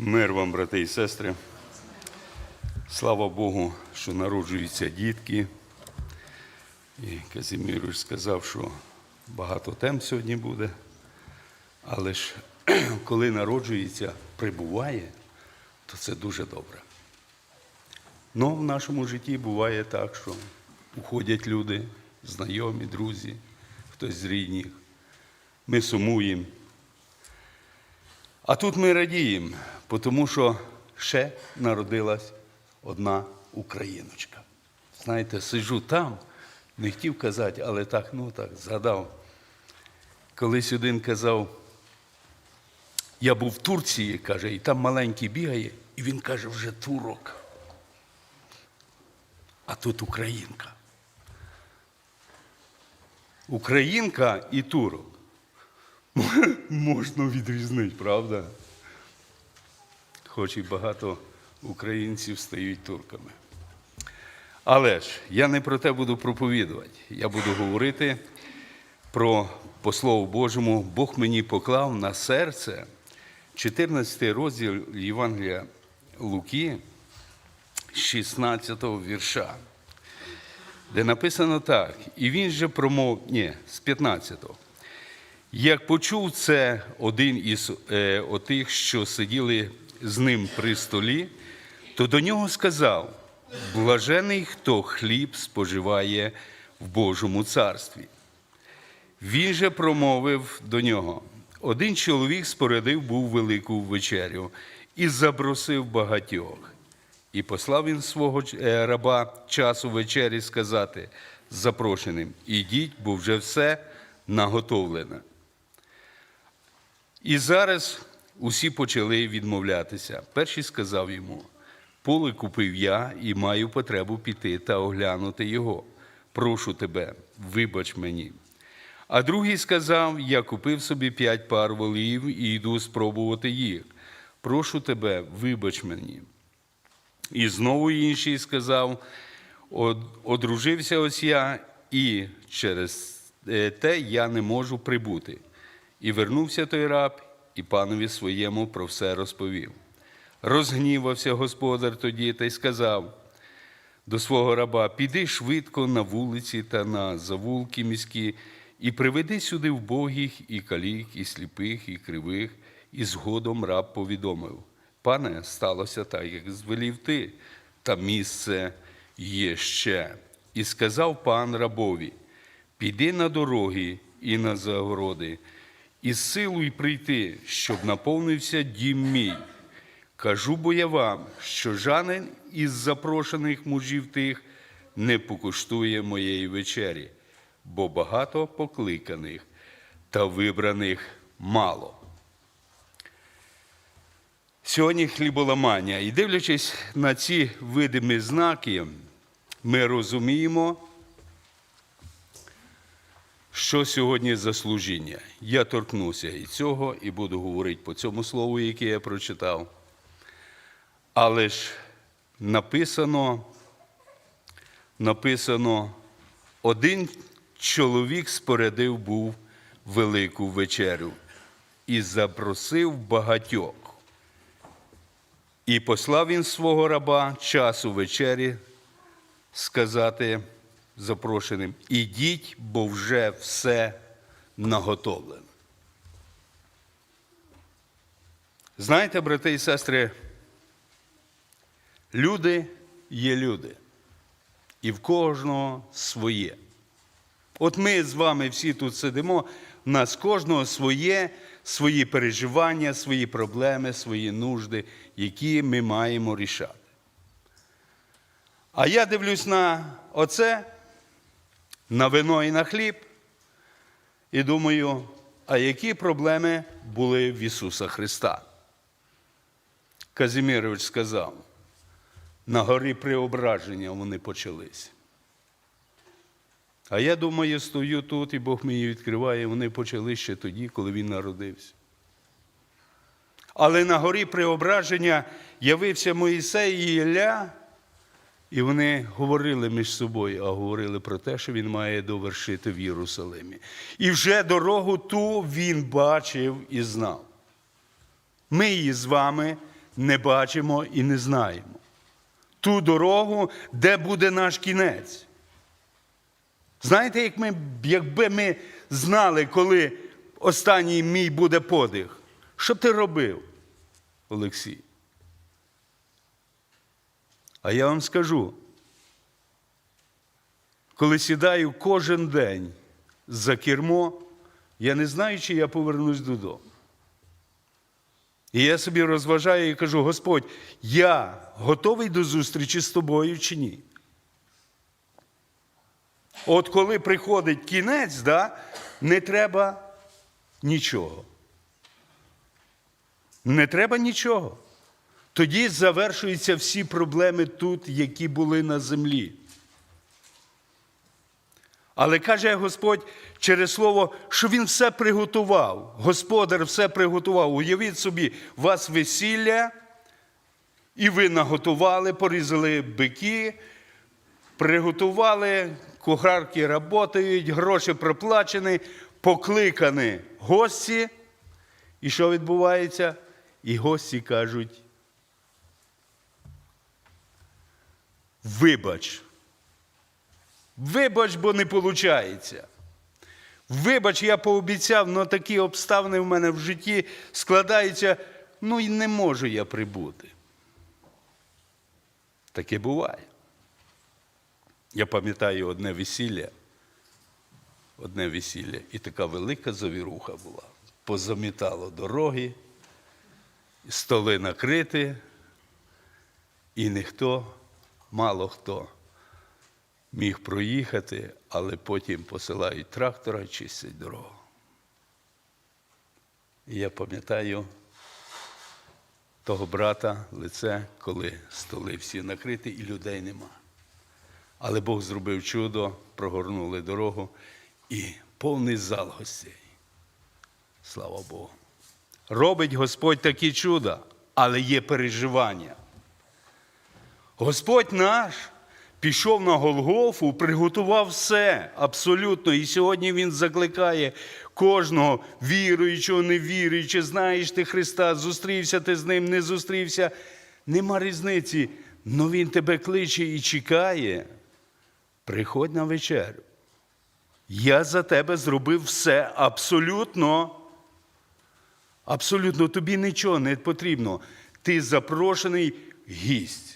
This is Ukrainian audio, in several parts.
Мир вам, брати і сестри. Слава Богу, що народжуються дітки. І Казимірович сказав, що багато тем сьогодні буде. Але ж коли народжується, прибуває, то це дуже добре. Ну, в нашому житті буває так, що уходять люди, знайомі, друзі, хтось з рідних. Ми сумуємо. А тут ми радіємо, тому що ще народилась одна україночка. Знаєте, сиджу там, не хотів казати, але так, ну так, згадав. Колись один казав, я був в Турції, каже, і там маленький бігає, і він каже, вже турок. А тут українка. Українка і турок. Можна відрізнити, правда? Хоч і багато українців стають турками. Але ж я не про те буду проповідувати. Я буду говорити про по Слову Божому, Бог мені поклав на серце 14 розділ Євангелія Луки, 16 вірша, де написано так, і він же промов, ні, з 15-го. Як почув це один із е, отих, що сиділи з ним при столі, то до нього сказав: блажений, хто хліб споживає в Божому царстві. Він же промовив до нього: один чоловік спорядив був велику вечерю і запросив багатьох. І послав він свого е, раба часу вечері сказати запрошеним: ідіть, бо вже все наготовлене. І зараз усі почали відмовлятися. Перший сказав йому: поле купив я і маю потребу піти та оглянути його. Прошу тебе, вибач мені. А другий сказав: Я купив собі п'ять пар волів і йду спробувати їх. Прошу тебе, вибач мені. І знову інший сказав: одружився ось я, і через те я не можу прибути. І вернувся той раб, і панові своєму про все розповів. Розгнівався господар тоді та й сказав до свого раба: піди швидко на вулиці та на завулки міські, і приведи сюди вбогих, і калік, і сліпих, і кривих, і згодом раб повідомив. Пане, сталося так, як звелів ти, та місце є ще. І сказав пан рабові: піди на дороги і на загороди, і силою прийти, щоб наповнився дім мій. Кажу бо я вам, що жанин із запрошених мужів тих не покуштує моєї вечері, бо багато покликаних та вибраних мало. Сьогодні хліболамання. І дивлячись на ці видимі знаки, ми розуміємо, що сьогодні за служіння. Я торкнуся і цього, і буду говорити по цьому слову, яке я прочитав. Але ж написано, написано, один чоловік спорядив був велику вечерю і запросив багатьох. І послав він свого раба часу вечері сказати запрошеним: ідіть, бо вже все наготовлено. Знаєте, брати і сестри, люди є люди, і в кожного своє. От ми з вами всі тут сидимо, в нас кожного своє, свої переживання, свої проблеми, свої нужди, які ми маємо рішати. А я дивлюсь на оце, на вино і на хліб, і думаю, а які проблеми були в Ісуса Христа? Казімірович сказав, на горі преображення вони почались. А я думаю, стою тут, і Бог мені відкриває, вони почали ще тоді, коли він народився. Але на горі преображення явився Моїсей і Ілля, і вони говорили між собою, а говорили про те, що він має довершити в Єрусалимі. І вже дорогу ту він бачив і знав. Ми її з вами не бачимо і не знаємо. Ту дорогу, де буде наш кінець. Знаєте, як ми, якби ми знали, коли останній мій буде подих, що ти робив, Олексій? А я вам скажу, коли сідаю кожен день за кермо, я не знаю, чи я повернусь додому. І я собі розважаю і кажу: Господь, я готовий до зустрічі з тобою чи ні? От коли приходить кінець, да, не треба нічого. Не треба нічого. Тоді завершуються всі проблеми тут, які були на землі. Але каже Господь через слово, що Він все приготував. Господар все приготував. Уявіть собі, у вас весілля, і ви наготували, порізали бики, приготували, кухарки працюють, гроші проплачені, покликані гості. І що відбувається? І гості кажуть, вибач. Вибач, бо не виходить. Вибач, я пообіцяв, але такі обставини в мене в житті складаються, ну і не можу я прибути. Таке буває. Я пам'ятаю одне весілля, одне весілля, і така велика завіруха була. Позамітало дороги, столи накриті, і ніхто, мало хто міг проїхати, але потім посилають трактора чистять дорогу. І я пам'ятаю того брата лице, коли столи всі накриті і людей нема. Але Бог зробив чудо, прогорнули дорогу і повний зал гостей. Слава Богу. Робить Господь такі чуда, але є переживання. Господь наш пішов на Голгофу, приготував все абсолютно. І сьогодні Він закликає кожного віруючого, невіруючого, знаєш ти Христа, зустрівся ти з ним, не зустрівся. Нема різниці. але Він тебе кличе і чекає. Приходь на вечерю. Я за тебе зробив все абсолютно. Абсолютно тобі нічого не потрібно. Ти запрошений гість.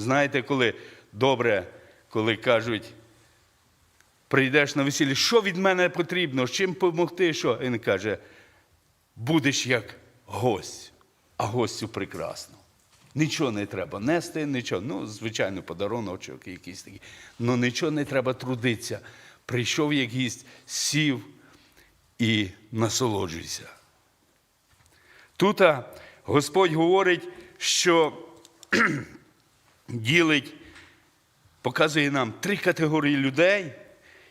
Знаєте, коли добре, коли кажуть, прийдеш на весілля, що від мене потрібно, з чим допомогти, що? Він каже, будеш як гость, а гостю прекрасно. Нічого не треба нести, нічого. Ну, звичайно, подаруночок якийсь такий. Ну нічого не треба трудитися. Прийшов як гість, сів і насолоджуйся. Тут Господь говорить, що ділить, показує нам три категорії людей,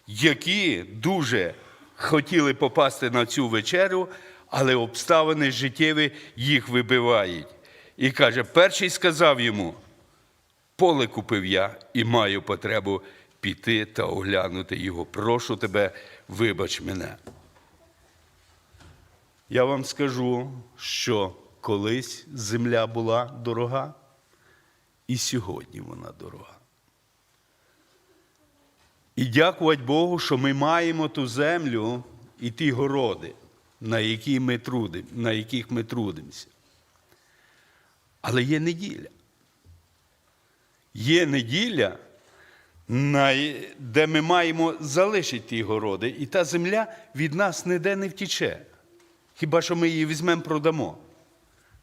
які дуже хотіли попасти на цю вечерю, але обставини життєві їх вибивають. І каже: перший сказав йому: поле купив я і маю потребу піти та оглянути його. Прошу тебе, вибач мене. Я вам скажу, що колись земля була дорога, і сьогодні вона дорога. І дякувати Богу, що ми маємо ту землю і ті городи, на, які ми трудим, на яких ми трудимося. Але є неділя. Є неділя, де ми маємо залишити ті городи, і та земля від нас ніде не втіче. Хіба що ми її візьмемо, продамо.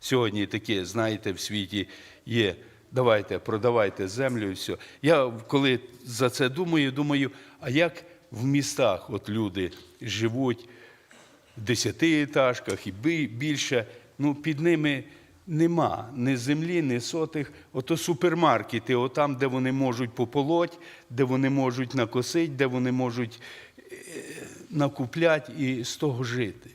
Сьогодні таке, знаєте, в світі є. Давайте, продавайте землю і все. Я коли за це думаю, думаю, а як в містах от люди живуть в десятиетажках і більше, ну під ними нема ні землі, ні сотих. Ото супермаркети, отам, де вони можуть пополоть, де вони можуть накосити, де вони можуть е, накупляти і з того жити.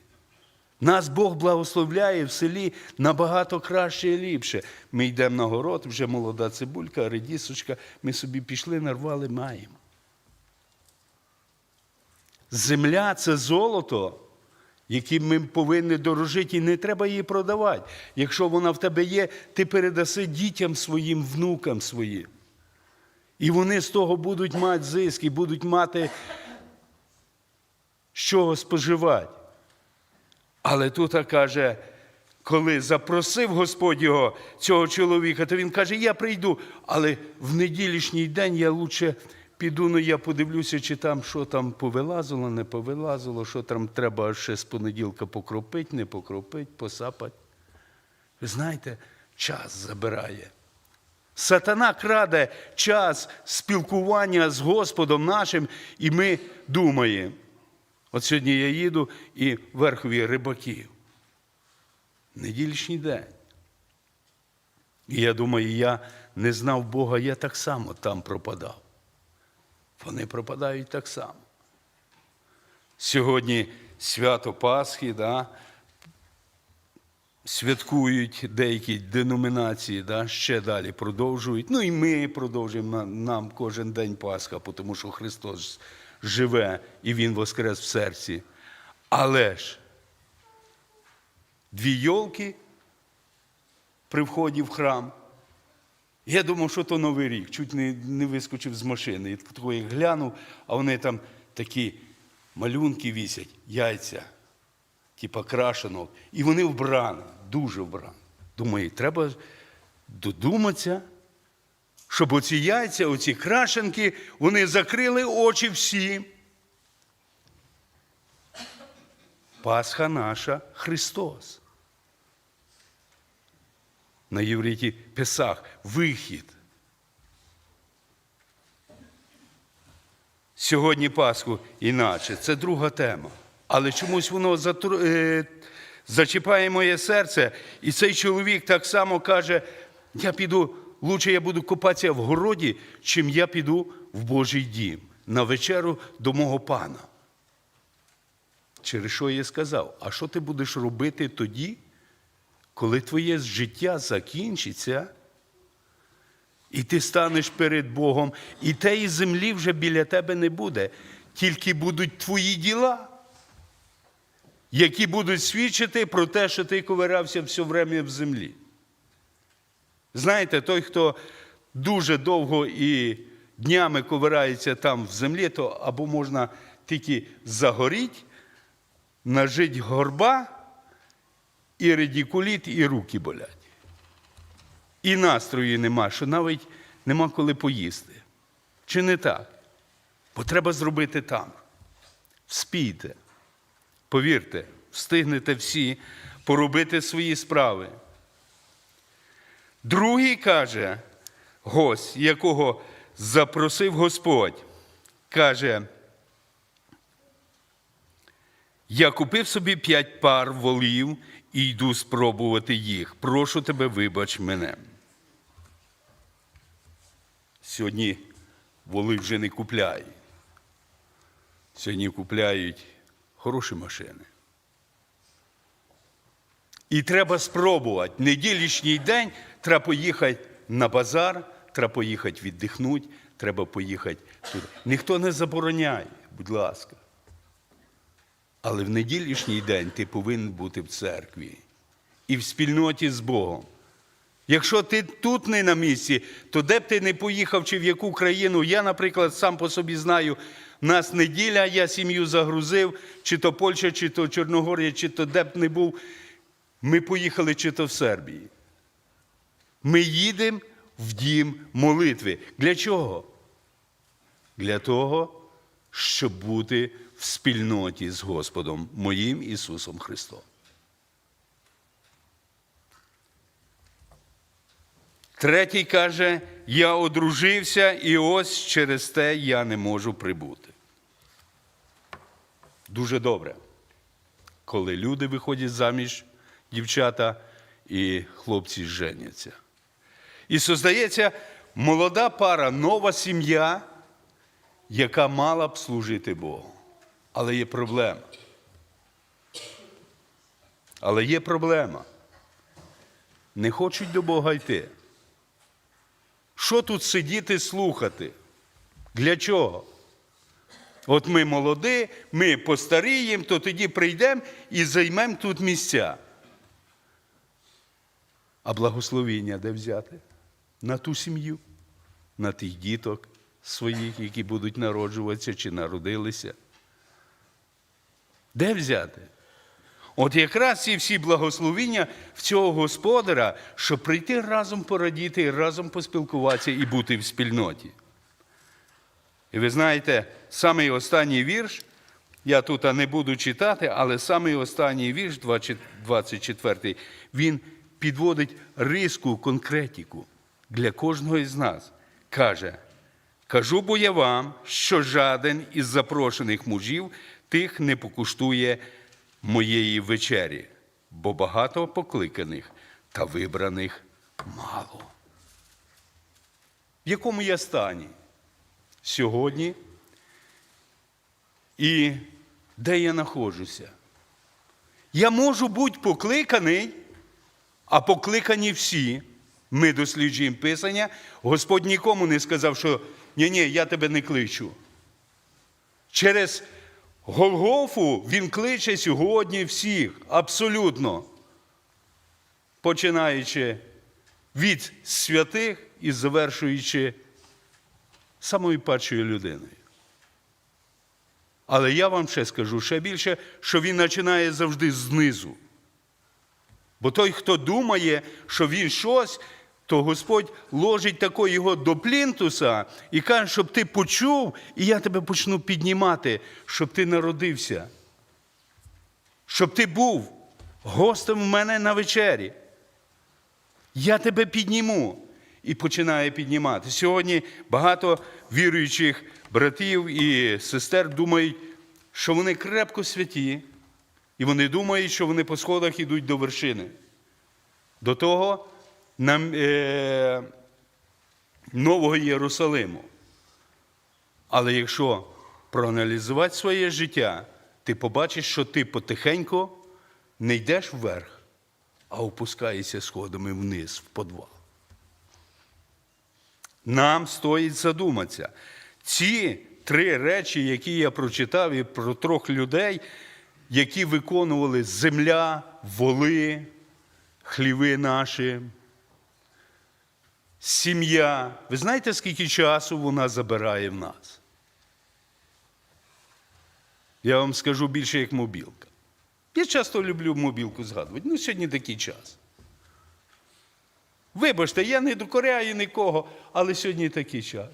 Нас Бог благословляє в селі набагато краще і ліпше. Ми йдемо на город, вже молода цибулька, редісочка, ми собі пішли, нарвали, маємо. Земля це золото, яким ми повинні дорожити, і не треба її продавати. Якщо вона в тебе є, ти передаси дітям своїм, внукам своїм. І вони з того будуть мати зиск, і будуть мати з чого споживати. Але тут каже, коли запросив Господь його, цього чоловіка, то він каже, я прийду, але в неділішній день я лучше піду, ну я подивлюся, чи там що там повилазило, не повилазило, що там треба ще з понеділка покропити, не покропити, посапати. Ви знаєте, час забирає. Сатана краде час спілкування з Господом нашим, і ми думаємо. От сьогодні я їду і верхові рибаків. Неділішній день. І я думаю, я не знав Бога, я так само там пропадав. Вони пропадають так само. Сьогодні свято Пасхи, да, святкують деякі деномінації, да, ще далі продовжують. Ну і ми продовжуємо нам кожен день Пасха, тому що Христос живе і Він воскрес в серці. Але ж дві йолки при вході в храм. Я думав, що то Новий рік, чуть не, не вискочив з машини. Такого як глянув, а вони там такі малюнки вісять, яйця, типа крашенок. І вони вбрані, дуже вбрані. Думаю, треба додуматися, щоб оці яйця, оці крашенки, вони закрили очі всі. Пасха наша Христос. На євриті Песах вихід. Сьогодні Пасху іначе. Це друга тема. Але чомусь воно затру... е... зачіпає моє серце. І цей чоловік так само каже: я піду, лучше я буду купатися в городі, чим я піду в Божий дім на вечеру до мого пана. Через що я сказав? А що ти будеш робити тоді, коли твоє життя закінчиться, і ти станеш перед Богом, і тієї землі вже біля тебе не буде, тільки будуть твої діла, які будуть свідчити про те, що ти ковирався все время в землі. Знаєте, той, хто дуже довго і днями ковирається там в землі, то або можна тільки загоріть, нажить горба, і редикуліт, і руки болять. І настрою нема, що навіть нема коли поїсти. Чи не так? Бо треба зробити там. Вспійте, повірте, встигнете всі поробити свої справи. Другий каже, гость, якого запросив Господь, каже, я купив собі п'ять пар волів і йду спробувати їх. Прошу тебе, вибач мене. Сьогодні воли вже не купляють. Сьогодні купляють хороші машини. І треба спробувати. Неділішній день треба поїхати на базар, треба поїхати віддихнути, треба поїхати туди. Ніхто не забороняє, будь ласка. Але в неділішній день ти повинен бути в церкві і в спільноті з Богом. Якщо ти тут не на місці, то де б ти не поїхав чи в яку країну, я, наприклад, сам по собі знаю, нас неділя, я сім'ю загрузив, чи то Польща, чи то Чорногорія, чи то де б не був. Ми поїхали чи то в Сербії. Ми їдемо в дім молитви. Для чого? Для того, щоб бути в спільноті з Господом моїм Ісусом Христом. Третій каже, я одружився, і ось через те я не можу прибути. Дуже добре, коли люди виходять заміж, дівчата, і хлопці женяться. І создається молода пара, нова сім'я, яка мала б служити Богу. Але є проблема. Але є проблема. Не хочуть до Бога йти. Що тут сидіти слухати? Для чого? От ми молоді, ми постаріємо, то тоді прийдемо і займемо тут місця. А благословіння де взяти? На ту сім'ю, на тих діток своїх, які будуть народжуватися чи народилися. Де взяти? От якраз ці всі благословіння в цього господаря, щоб прийти разом порадіти, разом поспілкуватися і бути в спільноті. І ви знаєте, самий останній вірш, я тут не буду читати, але самий останній вірш, 24, він підводить риску, конкретику для кожного із нас. Каже, кажу бо я вам, що жаден із запрошених мужів тих не покуштує моєї вечері, бо багато покликаних та вибраних мало. В якому я стані? сьогодні і де я знаходжуся. Я можу бути покликаний, а покликані всі. Ми досліджуємо Писання. Господь нікому не сказав, що ні-ні, я тебе не кличу. Через Голгофу Він кличе сьогодні всіх, абсолютно. Починаючи від святих і завершуючи самою першою людиною. Але я вам ще скажу ще більше, що він починає завжди знизу. Бо той, хто думає, що він щось, то Господь ложить тако його до плінтуса і каже, щоб ти почув, і я тебе почну піднімати, щоб ти народився. Щоб ти був гостем в мене на вечері. Я тебе підніму. І починає піднімати. Сьогодні багато віруючих братів і сестер думають, що вони крепко святі, і вони думають, що вони по сходах йдуть до вершини. До того нам, е, Нового Єрусалиму. Але якщо проаналізувати своє життя, ти побачиш, що ти потихеньку не йдеш вверх, а опускаєшся сходами вниз, в подвал. Нам стоїть задуматися. Ці три речі, які я прочитав, і про трьох людей, які виконували земля, воли, хліви наші, сім'я. Ви знаєте, скільки часу вона забирає в нас? Я вам скажу більше як мобілка. Я часто люблю мобілку згадувати. Ну, сьогодні такий час. Вибачте, я не докоряю нікого, але сьогодні такий час.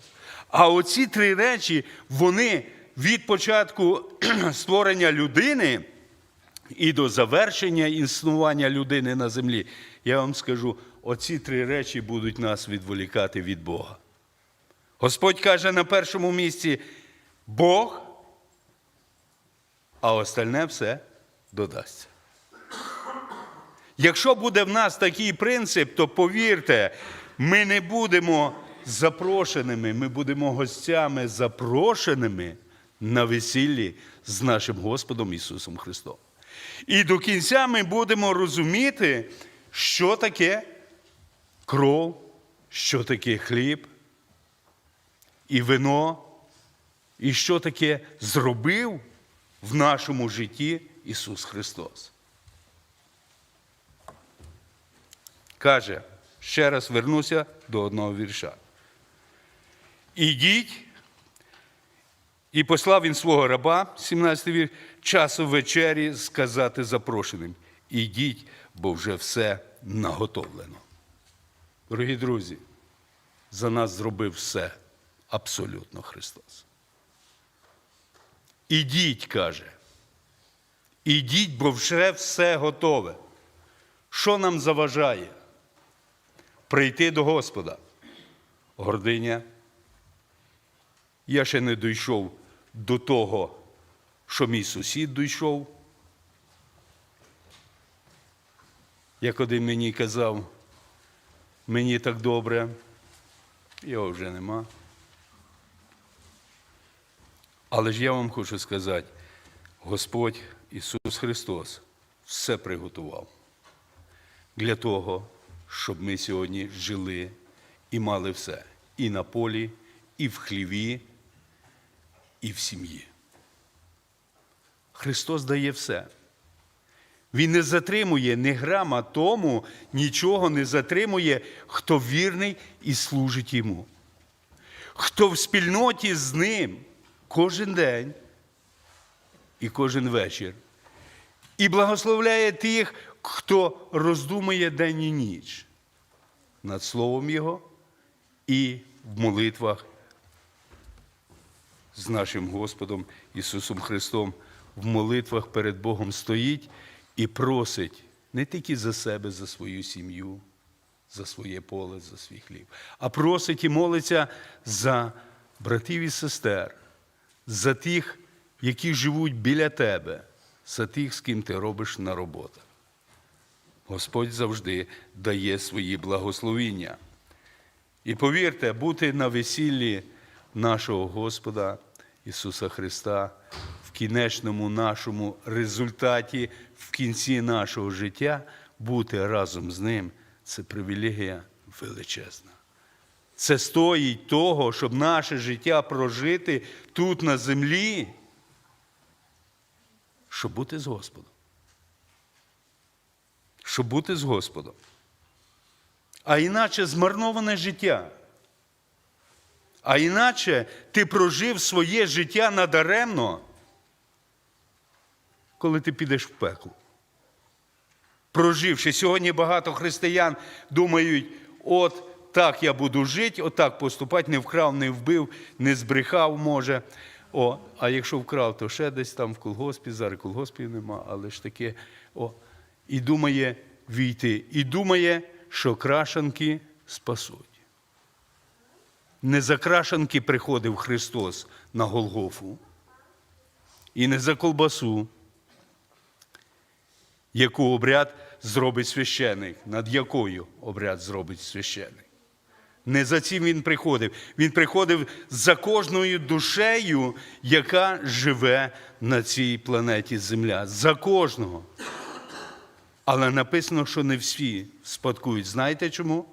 А оці три речі, вони від початку створення людини і до завершення існування людини на землі, я вам скажу, оці три речі будуть нас відволікати від Бога. Господь каже на першому місці Бог, а остальне все додасться. Якщо буде в нас такий принцип, то повірте, ми не будемо запрошеними, ми будемо гостями запрошеними на весіллі з нашим Господом Ісусом Христом. І до кінця ми будемо розуміти, що таке кров, що таке хліб і вино, і що таке зробив в нашому житті Ісус Христос. Каже, ще раз вернуся до одного вірша. Ідіть, і послав він свого раба, 17 вірш, часу вечері сказати запрошеним. Ідіть, бо вже все наготовлено. Дорогі друзі, за нас зробив все абсолютно Христос. Ідіть, каже. Ідіть, бо вже все готове. Що нам заважає? Прийти до Господа. Гординя. Я ще не дійшов до того, що мій сусід дійшов. Як один мені казав, мені так добре, його вже нема. Але ж я вам хочу сказати, Господь Ісус Христос все приготував для того, щоб ми сьогодні жили і мали все і на полі, і в хліві, і в сім'ї. Христос дає все. Він не затримує ні грама тому, нічого не затримує, хто вірний і служить йому. Хто в спільноті з ним кожен день і кожен вечір. І благословляє тих, хто роздумує день і ніч над Словом Його і в молитвах з нашим Господом Ісусом Христом в молитвах перед Богом стоїть і просить не тільки за себе, за свою сім'ю, за своє поле, за свій хліб, а просить і молиться за братів і сестер, за тих, які живуть біля тебе, за тих, з ким ти робиш на роботах. Господь завжди дає свої благословіння. І повірте, бути на весіллі нашого Господа Ісуса Христа в кінечному нашому результаті, в кінці нашого життя, бути разом з Ним це привілегія величезна. Це стоїть того, щоб наше життя прожити тут на землі, щоб бути з Господом. Щоб бути з Господом. А іначе змарноване життя. А іначе ти прожив своє життя надаремно, коли ти підеш в пекло. Проживши, сьогодні багато християн думають, от так я буду жити, отак поступати, не вкрав, не вбив, не збрехав, може. О, а якщо вкрав, то ще десь там в колгоспі, зараз колгоспів нема, але ж таке. О, і думає війти. І думає, що крашанки спасуть. Не за крашанки приходив Христос на Голгофу, і не за колбасу, яку обряд зробить священик, над якою обряд зробить священик. Не за цим він приходив. Він приходив за кожною душею, яка живе на цій планеті Земля. За кожного. Але написано, що не всі спадкують. Знаєте чому?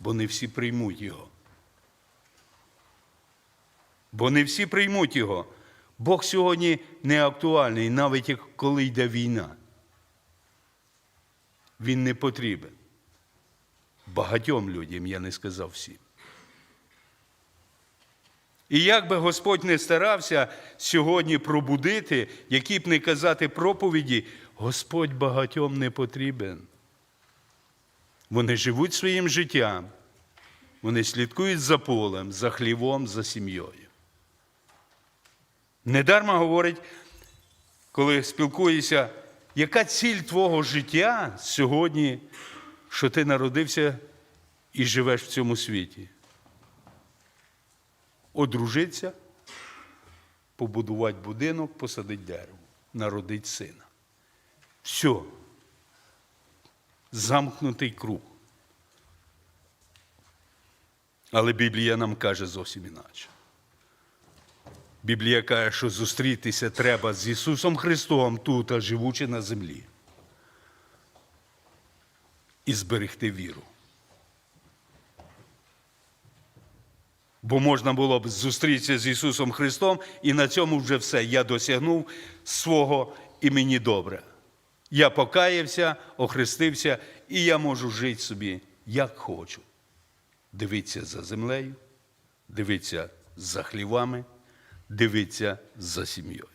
Бо не всі приймуть його. Бо не всі приймуть його. Бог сьогодні не актуальний, навіть коли йде війна. Він не потрібен. Багатьом людям, я не сказав всім. І як би Господь не старався сьогодні пробудити, які б не казати проповіді, Господь багатьом не потрібен. Вони живуть своїм життям, вони слідкують за полем, за хлівом, за сім'єю. Недарма говорить, коли спілкуєшся, яка ціль твого життя сьогодні, що ти народився і живеш в цьому світі? Одружитися, побудувати будинок, посадити дерево, народити сина. Все. Замкнутий круг. Але Біблія нам каже зовсім іначе. Біблія каже, що зустрітися треба з Ісусом Христом тут, а живучи на землі. І зберегти віру. Бо можна було б зустрітися з Ісусом Христом, і на цьому вже все. Я досягнув свого і мені добре. Я покаявся, охрестився, і я можу жити собі, як хочу. Дивитися за землею, дивитися за хлівами, дивитися за сім'єю.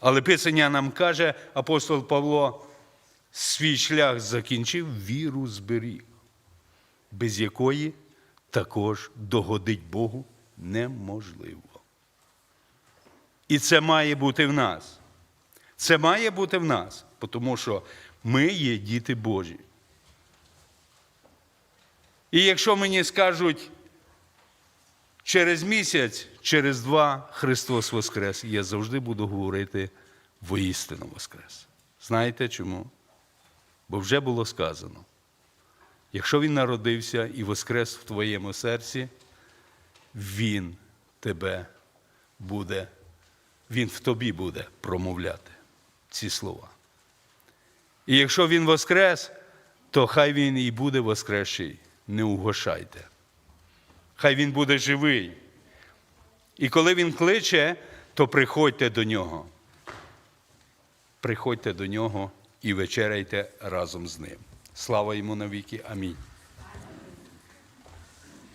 Але Писання нам каже, апостол Павло, свій шлях закінчив, віру зберіг, без якої також догодить Богу неможливо. І це має бути в нас. Це має бути в нас, тому що ми є діти Божі. І якщо мені скажуть через місяць, через два Христос Воскрес, І я завжди буду говорити воістину Воскрес. Знаєте чому? Бо вже було сказано. Якщо Він народився і воскрес в твоєму серці, Він тебе буде, Він в тобі буде промовляти ці слова. І якщо Він воскрес, то хай Він і буде воскресший, не угошайте. Хай Він буде живий. І коли Він кличе, то приходьте до нього. Приходьте до нього і вечеряйте разом з ним. Слава йому навіки. Амінь.